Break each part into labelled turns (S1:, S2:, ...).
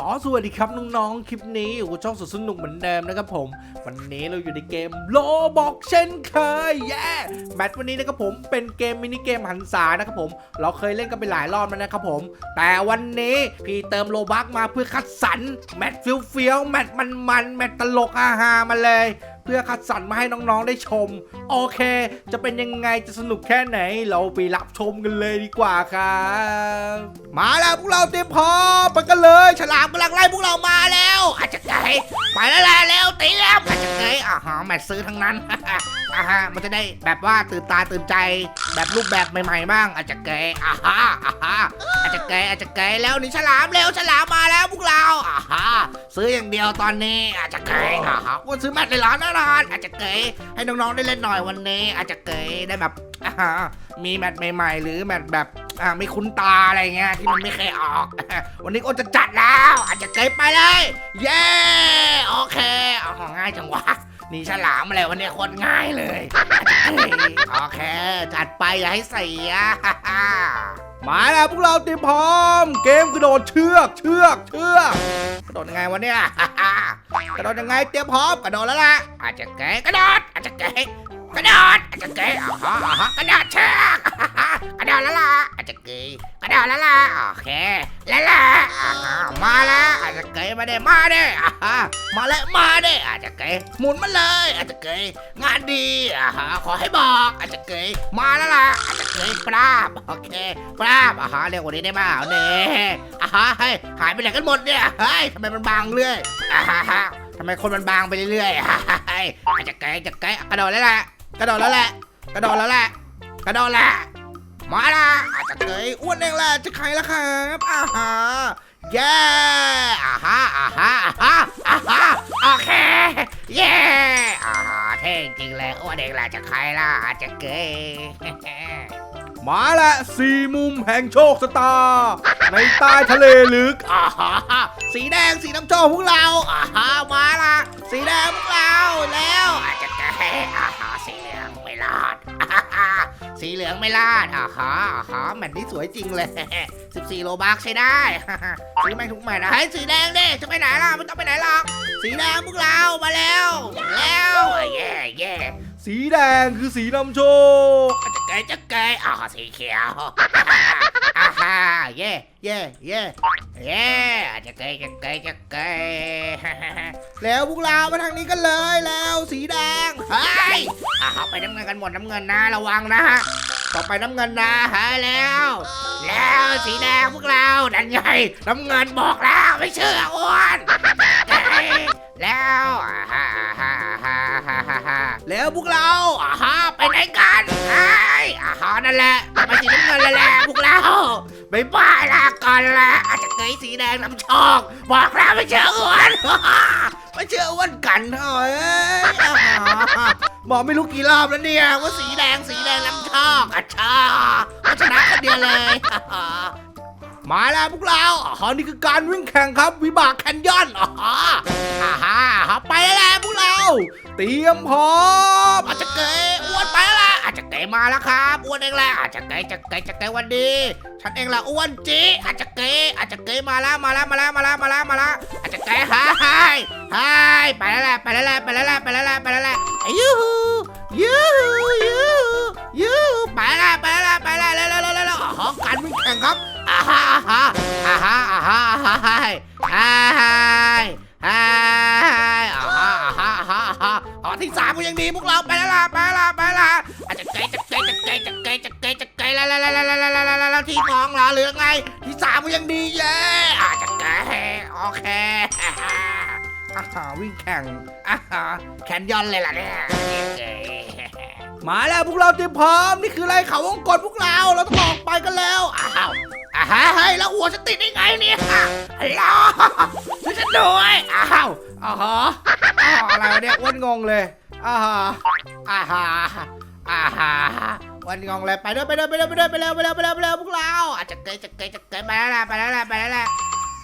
S1: ก็สวัสดีครับน้องๆ คลิปนี้โอ้โหช่องสุดสนุกเหมือนเดิมนะครับผม วันนี้เราอยู่ในเกมโลบอกเช่นเคยแย่แมตช์วันนี้นะครับผมเป็นเกมมินิเกมหันษานะครับผม เราเคยเล่นกันไปหลายรอบแล้วนะครับผม แต่วันนี้พี่เติมโลบักมาเพื่อคัดสรรแมตช์เฟี้ยวๆแมตช์มันๆแมตช์ตลกอาฮามาเลย พื่อคัดสรรมาให้น้องๆได้ชม โอเค จะเป็นยังไงจะสนุกแค่ไหน เราไปรับชมกันเลยดีกว่าครับ มาแล้วพวกเราเตรียมพร้อมไปกันเลย ฉลามกำลังไล่พวกเรามาแล้วอาจจะไงไปแล้วแหละแล้วเตรียมอาจจะไงอ่าฮะแมทซื้อทั้งนั้นอ่าฮะมันจะได้แบบว่าตื่นตาตื่นใจ แบบรูปแบบใหม่ๆบ้าง อาจจะไกอ่าฮะอ่าฮะอาจจะไกอาจจะไกแล้วนี่ฉลามเร็วฉลามมาแล้วพวกเราอ่าฮะซื้ออย่างเดียวตอนนี้ อาจจะไกอ่าฮะว่าซื้อแมตช์ในร้านน่นอนอาจจะไกให้น้องๆได้เล่นหน่อยวันนี้ อาจจะไกได้แบบอ่าฮะมีแมตช์ใหม่ๆ หรือแมตช์แบบอ่าไม่คุ้นตาอะไรเงี้ยที่มันไม่เคยออก วันนี้ก็จะจัดแล้ว อาจจะไกลไปเลย เย้โอเคเอาของง่ายจังวะ นี่ฉลามอะไรวันนี้คนง่ายเลยโอเคจัดไปอย่าให้เสียมาแล้วพวกเราเตรียมพร้อม เกมกระโดดเชือกเชือกเชือกกระโดดยังไงวะเนี่ยกระโดดยังไงเตรียมพร้อมกระโดดแล้วล่ะอาจจะเก๋กระโดดอาจจะเก๋ กระโดดอาจจะเก๋อฮะอ่าฮะกระโดดเชือกกระโดดล้วล่ะอาจจะเก๋กระโดดล้วล่ะโอเคล้วล่ะอ่าฮะมาแล้วอาจจะเก๋มาเด้มาเด้ฮะมาแล้วมาเด้อาจจะเก๋หมุนมาเลยอาจจะเก๋งานดีอ่าฮะขอให้บอกอาจจะเก๋มาล้วล่ะอาจจะเก๋ปราบโอเคปราบอ่าฮะเรียกว่านี้ได้ไหมเอาเน่อ่าฮะเฮ้ยหายไปไหนกันหมดเนี่ยเฮ้ยทำไมมันบางเรื่อยอ่าฮะทำไมคนมันบางไปเรื่อยๆอาเฮ้ยอาจจะเก๋จะเก๋กระโดดแล้วแหละ กระโดดแล้วแหละ กระโดดแล้วแหละ กระโดดแล้วมาละอาจจะเคยอ้วนเองแหละจะใครละครับอ่าฮะเย้อ่าฮะอ่าฮะอาฮะอาฮะโอเคเย้อ่าฮะเท่จริงเลยอ้วนเองแหละจะใครล่ะอาจจะเกยมาละสี่มุมแห่งโชคชะตา ในใต้ทะเลลึกอ่าฮะสีแดงสีน้ำโชคพวกเราอ่าฮะมาละสีแดงพวกเราแล้วอาจจะเกยอา สีเหลืองไม่ลาดอ่าฮะอ่าฮะแมทนี้สวยจริงเลย 14 โลบักใช้ได้ ซื้อแม่งทุกแมทนะให้ยสีแดงดิจะไปไหนล่ะไม่ต้องไปไหนหรอก สีแดงพวกเรามาแล้วแล้วเย่เย่สีแดงคือสีนำโชคอาจจะเกยจะเกยอ่าสีเขียวอ่าฮะเย่เย่เย่เย่อาจจะเกยจะเกยจะเกยแล้วพวกเรามาทางนี้กันเลยแล้วสีแดงเฮ้ยอ่าไป น้ำเงินกันหมดน้ำเงินนะระวังนะฮะต่อไปน้ำเงินนะฮะแล้ว แล้วสีแดงพวกเราดันไงน้ำเงินบอกแล้วไม่เชื่ออ้วนแล้วอ่าฮ่าฮ่าฮ่าฮ่าฮะแล้วพวกเราอ่าฮะไปไหนกันไอ้อ่าฮะนั่นแหละไปสีน้ำเงินแล้วแหละพวกเรา บายบายลาก่อนละอาจจะเกยสีแดงน้ำชอกบอกแล้วไม่เชื่ออ้วนไม่เชื่ออ้วนกันเถอะเอ้ยอ่าฮะบอกไม่รู้กี่รอบแล้วเนี่ยว่าสีแดงสีแดงน้ำชอกอะชาก็ชนะคนเดียวเลยมาแล้วพวกเราอ๋อนี่คือการวิ่งแข่งครับ วิบากแคนยอนอ๋ออ่าฮ่าไปแล้วพวกเรา เตรียมพร้อมอาจจะเกยอ้วนไปแล้ว กยมาแล้วครับอ้วนเองแหละอาจจะเกยจะเกยจะเกยวันดี ฉันเองแหละอ้วนจีอาจจะเกยอาจจะเกยมาแล้วมาแล้วมาแล้วมาแล้วมาแล้วมาแล้วอาจจะเกยหายหายไปแล้วแหละไปแล้วแหละไปแล้วแหละไปแล้วแหละไปแล้วแหละยูฮูยูฮูยูฮูยูฮูไปแล้วไปแล้วไปแล้วแล้วแล้วแล้วแล้วอ๋อการวิ่งแข่งครับอ่าฮะอ่าฮะอ่าฮะอ่าฮะอ่าฮะอ่าฮะอ่าฮะอ่าฮะอ่าฮะอ่าฮะอ๋อที่สามก็ยังดีพวกเราไปแล้วล่ะไปแล้วล่ะไปแล้ว แล้วแล้วแล้วแล้วแล้วที่สองเหรอเหลือไง ที่สามก็ยังดีเย่อาจจะแก่โอเคอาหาวิ่งแข่งอาหาแคนยอนเลยล่ะเนี่ยมาแล้วพวกเราเตรียมพร้อมนี่คือไรเขาวงกลพวกเราเราต้องออกไปกันแล้วอ้าวอ้าวให้แล้วหัวฉันติดได้ไงเนี่ยฮัลโหลช่วยฉันด้วยอ้าวอ๋ออะไรเนี่ยอ้วนงงเลยอ้าวอ้าวอ้าว วันงงเลยไปด้วยไปด้วยไปด้วยไปด้วยไปเร็วไปเร็วไปเร็วไปเร็วพวกเราอาจจะเกยจะเกยจะเกยไปแล้วแหละไปแล้วแหละไปแล้วแหละ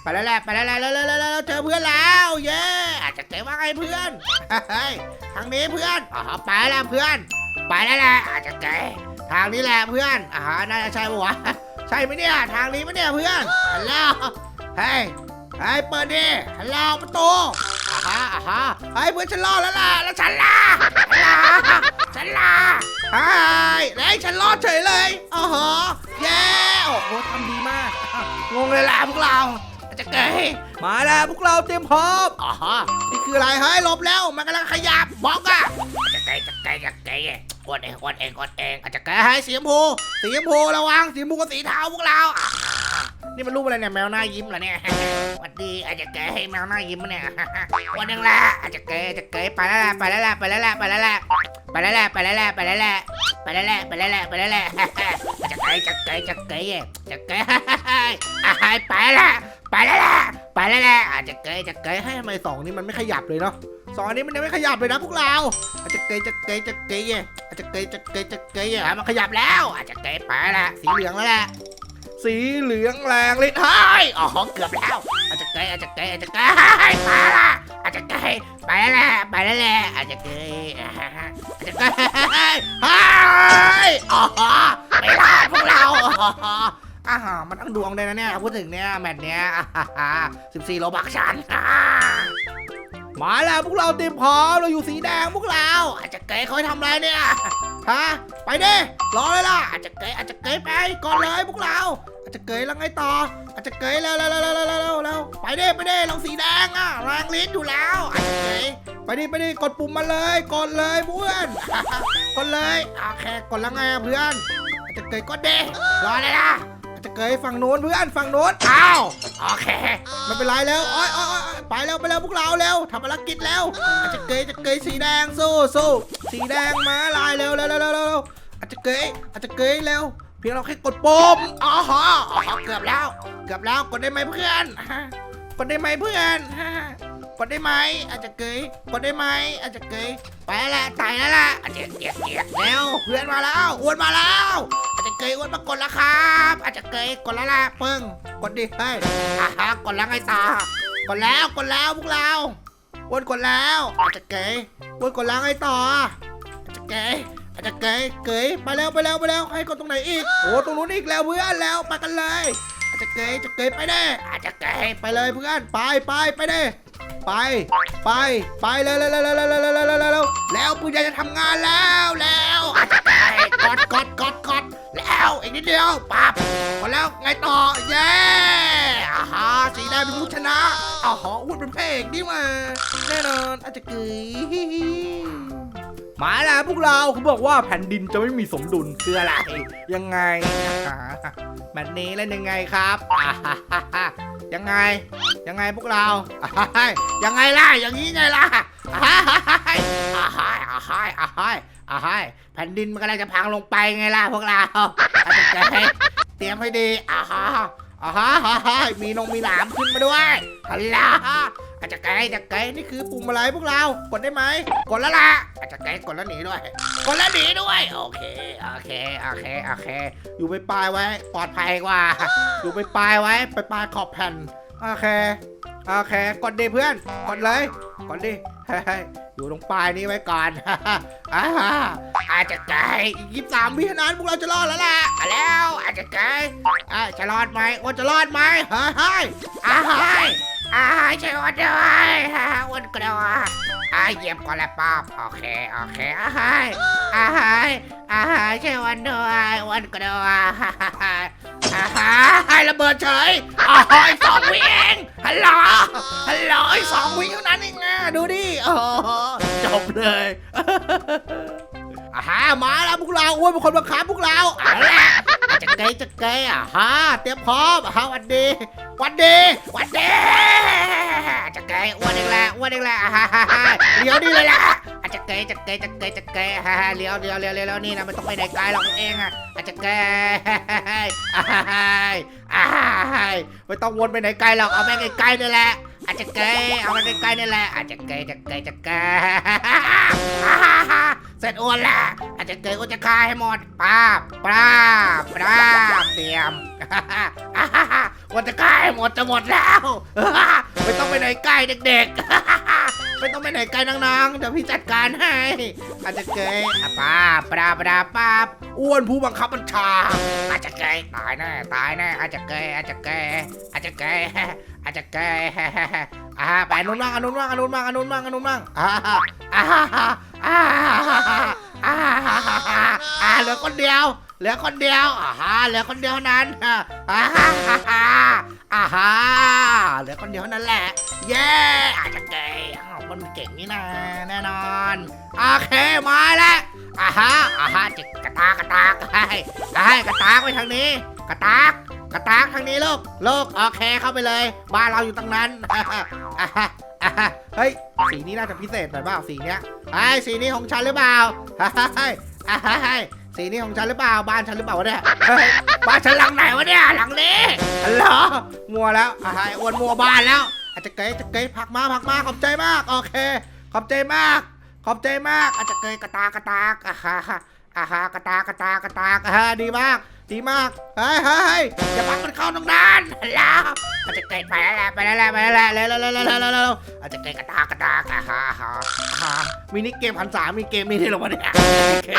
S1: ไปแล้วแหละไปแล้วแหละเร็วเร็วเร็วเร็วเจอเพื่อนแล้วเย้อาจจะเกยว่าไงเพื่อนเฮ้ยทางนี้เพื่อนอ๋อไปแล้วเพื่อน ไปแล้วแหละอาจจะเกยทางนี้แหละเพื่อนอ่าน่าจะใช่ปะวะใช่ไหมเนี่ยทางนี้ไหมเนี่ยเพื่อนฮัลโหลเฮ้ย
S2: ไอ้ยเปิดดิฮัลโหลประตู ฮะอ่าฮะไอ้เพื่อนฉันรอดแล้วล่ะ แล้วฉันล่ะฉันล่ะฉันล่ะไอ้แล้วไอ้ฉันรอดเฉยเลยอ๋อฮะเย้โอ้โหทำดีมาก งงเลยล่ะพวกเราอาจจะเกย
S1: มาแล้วพวกเราเตรียมพร้อม
S2: อ๋อฮะนี่คืออะไรเฮ้ยหลบแล้ว มันกำลังขยับบล็อกอะอาจจะเกยจะเกยจะเกยกดเองกดเองกดเองอาจจะเกยให้สีชมพูสีชมพูระวังสีชมพูกับสีเทาพวกเราอ่า นี่มันรูปอะไรเนี่ยแมวหน้ายิ้มเหรอเนี่ยสวัสดีอาจจะเกยให้แมวหน้ายิ้มเนี่ยวันนึงละอาจจะเกยอาจจะเกยไปแล้วละไปแล้วละไปแล้วละไปแล้วละไปแล้วละไปแล้วละไปแล้วละไปแล้วละไปแล้วละไปแล้วละจะเกยจะเกยจะเกยจะเกยไปแล้วไปแล้วละไปแล้วละอาจจะเกยจะเกยให้
S1: ทำไมสองนี้มันไม่ขยับเลยเนาะสองนี้มันยังไม่ขยับเลยนะพวกเรา
S2: อาจจะเกยจะเกยจะเกยอาจจะเกยจะเกยจะเกยอะมันขยับแล้ว อาจจะเกยไปล้วสีเหลืองแล้วแหละ
S1: สีเหลืองแรงเลย
S2: เฮ้ยอ๋อเกือบแล้วอาจจะเกยอาจจะเกยอาจจะเกยไปละอาจจะเกยไปแล้วแหละไปแล้วแหละอาจจะเกยอาจจะเกยเฮ้ยอ๋อไม่รอดพวกเราอ่ามันต้องดวงเลยนะเนี่ยพูดถึงเนี่ยแมตช์เนี้ยสิบสี่โลบักฉัน
S1: มาแล้วพวกเราเตรียมพร้อมเราอยู่สีแดงพวกเรา
S2: อาจจะเกยเขาทำอะไรเนี่ยฮะไปดิรอเลยล่ะ อาจจะเกยอาจจะเกยไปก่อนเลยพวกเรา อาจจะเกยแล้วไงต่อ อาจจะเกยแล้วแล้วแล้วแล้วแล้วแล้วไปดิไปดิเราสีแดงอะแรงลิ้นอยู่แล้วอาจจะเกย
S1: ไปดิไปดิกดปุ่มมาเลยกดเลยเพื่อน
S2: กดเลยโอเคกดแล้วไงเพื่อนอาจจะเกยกดดิรอเลยล่ะ
S1: จะเกยฝั่งโน้นเพื่อนฝั่งโน้น
S2: อ้าวโอเค
S1: ไม่เป็นไรแล้วโอ้ยโอ้ยอ๊ยโอ๊ยไปแล้วไปแล้วพวกเราเร็วทำภารกิจแล้วอาจจะเกยจะเกยสีแดงสู้สู้สีแดงมาลายเร็วเร็วเร็วเร็วอาจจะเกยอาจจะเกยเร็วเพียงเราแค่กดปุ่ม
S2: อ๋อฮะเกือบแล้ว เกือบแล้วกดได้ไหมเพื่อนกดได้ไหมเพื่อน กดได้ไหมอาจจะเกยกดได้ไหมอาจจะเกยไปแล้วแหละตายแล้วล่ะอาจจะเกียกเกียกแล้วเพื่อนมาแล้วอ้วนมาแล้วอาจจะเกยอ้วนมากดแล้วครับ อาจจะเกยกดแล้วล่ะปึ้ง
S1: กดดิเฮ้ย
S2: อะฮะกดแล้วไงต่อกดแล้วกดแล้วพวกเราอ้วนกดแล้วอาจจะเกย
S1: วนกดแล้างไงต่อ
S2: อาจจะเกยอาจจะเกยเกยไปแล้วไปแล้วไปแล้วให้กดตรงไหนอีก
S1: โอ้ตรงนู้นอีกแล้วเพื่อนแล้วไปกันเลย
S2: อาจจะเกยจะเกยไปได้อาจจะเกย
S1: ไปเลยเพื่อนไปไปไปดิ ไป ไป ไปเร็วเร็วเร็วเร็วเร็วเร็วเร็วเร็วเร็ว
S2: แล้วปืนใหญ่จะทำงานแล้วแล้วอาจจะเกยกดกดกดกดแล้วอีกนิดเดียวปั๊บกดแล้วไงต่อเย้อาฮะสีแดงเป็นผู้ชนะอ๋ออ้วนเป็นพระเอกนี่มา
S1: แน่นอนอาจจะเกยมาแล้วพวกเราเขาบอกว่าแผ่นดินจะไม่มีสมดุลคืออะไร ยังไงแมตช์นี้เล่นยังไงครับ ยังไง ยังไงพวกเราอ่าฮ่าฮ่า
S2: ยังไงล่ะ อย่างนี้ไงล่ะอาฮะอาฮะอาฮะอาฮะอาฮแผ่นดินมันกำลังจะพังลงไปไงล่ะพวกเราอาจจเตรียมให้ดีอาฮะอาฮะอาฮมีนงมีหลามขึ้นมาด้วยฮัลโหล อาจจะเกยจะเกยนี่คือปุ่มอะไรพวกเรา กดได้ไหม กดแล้วล่ะ อาจจะเกยกดแล้วหนีด้วย กดแล้วหนีด้วย โอเค โอเค โอเค โอเค อยู่ไปปลายไว้ ปลอดภัยกว่า อยู่ไปปลายไว้ ไปปลายขอบแผ่น
S1: โอเค โอเค กดดิเพื่อน กดเลย กดดิอยู่ตรงปลายนี้ไว้ก่อน
S2: อาอาจจะไกลอีกยี่สิบสามวิเท่านั้นพวกเราจะรอดแล้วล่ะมาแล้วอาจจะไกลอ่าจะรอดไหมว่าจะรอดไหมเฮ้ยอาเฮ้ย อ่าช่วยอ้วนด้วยฮ่าอ้วันกระโดดอ่าเหยียบก่อนแหละป๊อบโอเคโอเคอ่าเฮ้ยอ่าเฮ้ยอ่าเฮ้ยช่วยอ้วนด้วยอ้วันกระโดดฮ่าฮ่าฮ่าอาเฮ้ยระเบิดเฉยอ๋ออีกสองวิเองฮัลโหลฮัลโหลสองวิเท่านั้นเองนะดูดิโอ้
S1: จบเลย
S2: อาฮะมาแล้วพวกเราอ้วนเป็นคนบังคับพวกเราเอาละจะเกยจะเกยอะฮะเตรียมพร้อมอะฮะวันดีวันดีวันดีจะเกยอ้วนเองแหละอ้วนเองแหละอะฮะฮะฮะเลี้ยวดีเลยล่ะอาจจะเกยจะเกยจะเกยจะเกยฮ่าฮ่าเลี้ยวเลี้ยวเลี้ยวเลี้ยวเลี้ยวนี่นะมันต้องไปไหนไกลหรอกเองอะอาจจะเกยอ่าฮ่าฮ่าอ่าฮ่าฮ่าไม่ต้องวนไปไหนไกลหรอกเอาแม่งใกลๆนี่แหละ อาจจะเกยเอาม่งใกล้ๆนี่แหละอาจจะเกยจะเกยจะเกยเสร็จอ้วนและอาจจะเกิดอ้วนจะฆ่าให้หมดป้าป้าป้าเตรียมอ้วนจะฆ่าให้หมดจะหมดแล้วไม่ต้องไปไหนใกล้เด็กๆไม่ต้องไปไหนไกล้น้องๆเดี๋ยวพี่จัดการให้อาจจะเกยป้าป้าป้าป้าอ้วนผู้บังคับบัญชาอาจจะเกยตายแน่ตายแน่อาจจะเกยอาจจะเกยอาจจะเกย อาจจะเกยอ่าไปอนนู้นบ้างอนนู้นบ้างอนนู้นบ้างอนนู้นบ้างอนนู้นบ้างอ่าอ่าอ่าอ่าอ่าเหลือคนเดียว เหลือคนเดียวอ่าฮะเหลือคนเดียวนั้นอ่าอ่าอ่าฮะเหลือคนเดียวนั้นแหละ เย้อาจจะเกยอ้าวมันเก่งนี่นะแน่นอนโอเคมาแล้วอ่าฮะอ่าฮะจิกกระตากกระตากให้ให้กระตากไปทางนี้ กระตากกระตากทางนี้ลูกลูกโอเคเข้าไปเลย บ้านเราอยู่ตรงนั้นอะอะอะเฮ้ยสีนี้น่าจะพิเศษหน่อยเปล่าสีเนี้ยไอ้สีนี้ของฉันหรือเปล่าเฮ้ยอ่าฮะเฮ้ยสีนี้ของฉันหรือเปล่าบ้านฉันหรือเปล่าวะเนี่ยบ้านฉันหลังไหนวะเนี่ยหลังนี้เหรอมัวแล้วอ่าฮะอ้วนมัวบ้านแล้วอาจจะเกยจะเกยผักมาผักมาขอบใจมากโอเค ขอบใจมาก ขอบใจมากอาจจะเกยกระตากกระตากอ่าฮะ อ่าฮะกระตากระตากระตากอ่าฮะดีมากดีมากเฮ้ยเฮ้ยอย่าพักมันเข้าตรงนั้นแล้วอาจจะเกยไปแล้วแหละไปแล้วแหละไปแล้วแหละเร็วเร็วเร็วเร็วเร็วเร็วเร็วอาจจะเกยกระตากระตากอ่าฮะอ่าฮะอ่าฮะมินิเกมพันสามมีเกมนี้ด้วยเรอวะเนี่ยโอเค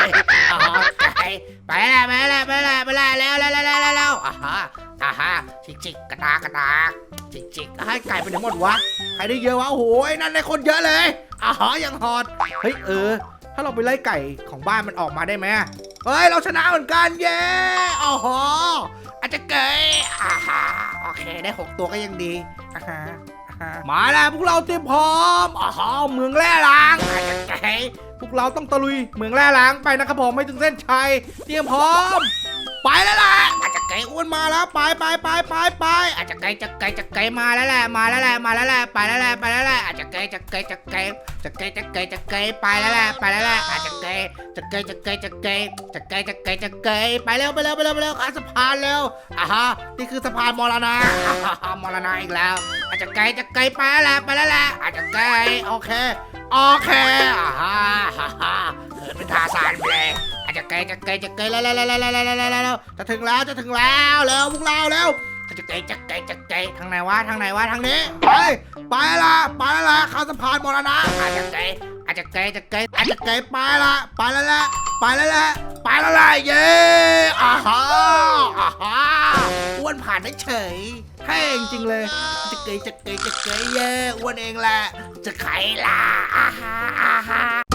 S2: ไปแล้วไปแล้วไปแล้วไปแล้วเร็วเร็วเร็วเร็วเร็วเร็วอ่าฮะอ่าฮะจิกจิกกระตากระตาจิกจิกให้ไก่ไปไหนหมดวะใครได้เยอะวะโอ้โหนั่นได้คนเยอะเลยอาหายังหอดเฮ้ยเออ ถ้าเราไปไล่ไก่ของบ้านมันออกมาได้ไหมเฮ้ย เราชนะเหมือนกันเย้อ๋อหออาจจะเกยอาฮาโอเคได้หกตัวก็ยังดีอาฮาฮามาแล้วพวกเราเตรียมพร้อมอ๋อเมืองแร่ล้างอาจจะเกยพวกเราต้องตะลุยเมืองแร่ล้างไปนะครับผมไม่ถึงเส้นชัยเตรียมพร้อม ไปแล้วล่ะอาจจะไกลอ้วนมาแล้วไปไปไปไปไปอาจจะไกลจะไกลจะไกลมาแล้วแหละมาแล้วแหละมาแล้วแหละไปแล้วแหละไปแล้วแหละอาจจะไกลจะไกลจะไกล จะไกลจะไกลจะไกลไปแล้วแหละไปแล้วแหละอาจจะไกลจะไกลจะไกลจะไกลจะไกลจะไกลจะไกลไปเร็วไปเร็วไปเร็วไปเร็วข้ามสะพานเร็วอะฮะนี่คือสะพานมรณะอ่าฮะมรณะอีกแล้วอาจจะไกลจะไกลไปแล้วแหละไปแล้วแหละอาจจะไกลโอเคโอเคอ่าฮะฮ่าฮ่าเหินเป็นทาสานเลยอาจจะไกลจะไกลจะไกลแล้วแล้วแล้วแล้วแล้วแล้วแล้วจะถึงแล้วจะถึงแล้วแล้วพวกเราแล้ว จะไกลจะไกลจะไกลทางไหนวะทางไหนวะทางนี้ ไปไปละไปละเข้าสะพานมรณะอาจจะไกลอาจจะไกลจะไกลอาจจะไกลไปละไปแล้วละไปแล้วละไปแล้วละเย้อ่าฮะอ่าฮะอ้วนผ่านได้เฉยให้จริงๆเลยจะเกยจะเกยจะเกยเย้อ้วนเองแหละจะไขล่ะอ่าฮะอ่าฮะ